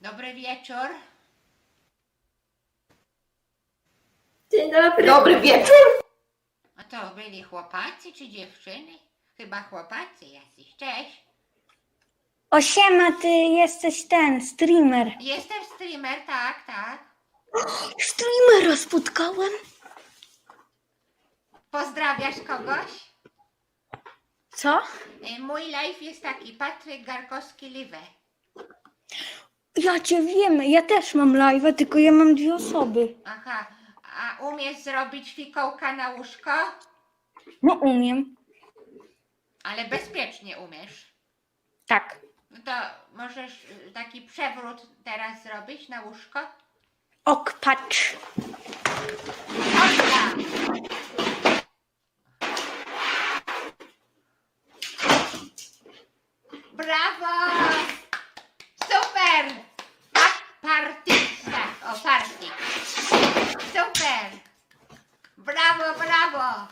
Dobry wieczór. Dzień dobry. Dobry wieczór. A to byli chłopacy czy dziewczyny? Chyba chłopacy jacyś. Cześć. O siema, ty jesteś ten, streamer. Jestem streamer, tak, tak. Streamera spotkałem? Pozdrawiasz kogoś? Co? Y, Mój live jest taki, Patryk Garkowski-Liwe. Ja cię wiem, ja też mam live'a, tylko ja mam dwie osoby. Aha, a umiesz zrobić fikołka na łóżko? No umiem. Ale bezpiecznie umiesz. Tak. No to możesz y, taki przewrót teraz zrobić na łóżko? Ok, patrz. Chodź tam. Brawo! Super! Tak, partysta. O, party. Super! Brawo, brawo!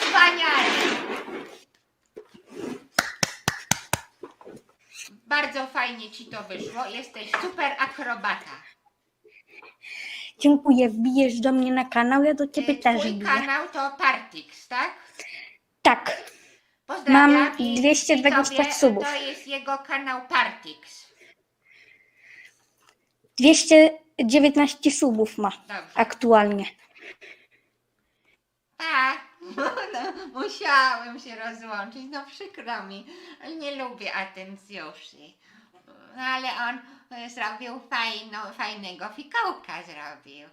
Wspaniale! Bardzo fajnie ci to wyszło. Jesteś super akrobata. Dziękuję, wbijesz do mnie na kanał, ja do ciebie Y, też Twój wbiję. kanał to Partix, tak? Tak. Pozdrawiam. Mam i- 220 i tobie subów. To jest jego kanał Partix. 219 subów ma Dobrze. aktualnie. Tak. No, musiałem się rozłączyć. No przykro mi. Nie lubię atencjuszy. No, ale on e, zrobił fajno, fajnego fikołka zrobił.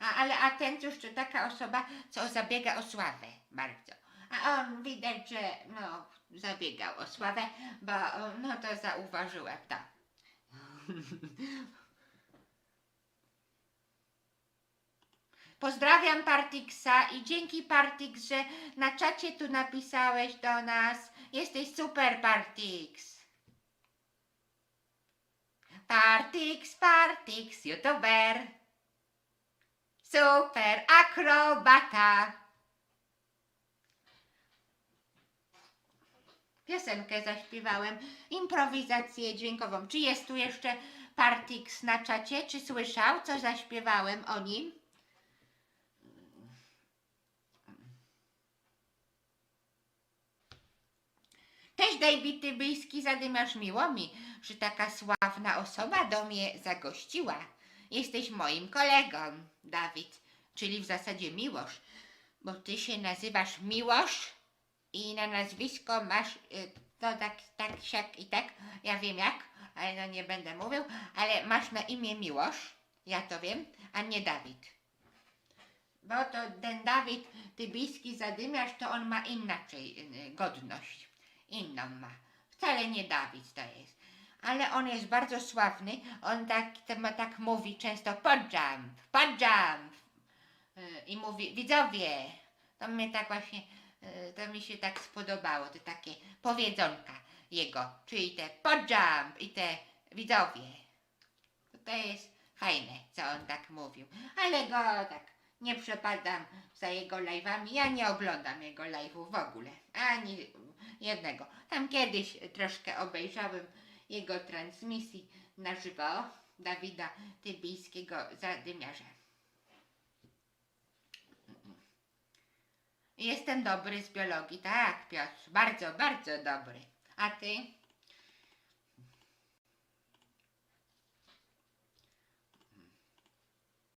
A, ale atencjusz to taka osoba, co zabiega o sławę bardzo. A on widać, że no, zabiegał o sławę, bo no to zauważyłem to. Pozdrawiam Partixa i dzięki Partix, że na czacie tu napisałeś do nas. Jesteś super Partix. Partix, Partix, youtuber. Super akrobata. Piosenkę zaśpiewałem, improwizację dźwiękową. Czy jest tu jeszcze Partix na czacie? Czy słyszał, co zaśpiewałem o nim? Cześć David Tybyjski, zadymiarz miło mi, że taka sławna osoba do mnie zagościła. Jesteś moim kolegą, Dawid, czyli w zasadzie Miłosz, bo ty się nazywasz Miłosz i na nazwisko masz y, to tak, tak, siak i tak, ja wiem jak, ale no nie będę mówił, ale masz na imię Miłosz, ja to wiem, a nie Dawid. Bo to ten Dawid Tybiski zadymiarz, to on ma inaczej y, godność. Inną ma. Wcale nie Dawid to jest. Ale on jest bardzo sławny. On tak, tak, mówi często podjump, podjump. Y, I mówi, widzowie, to mnie tak właśnie, to mi się tak spodobało, to takie powiedzonka jego, czyli te podjump i te widzowie. To jest fajne, co on tak mówił. Ale go tak nie przepadam za jego live'ami. Ja nie oglądam jego live'ów w ogóle. Ani jednego. Tam kiedyś troszkę obejrzałem jego transmisji na żywo Dawida Tybijskiego zadymiarza. Jestem dobry z biologii, tak Piotr, bardzo, bardzo dobry. A ty?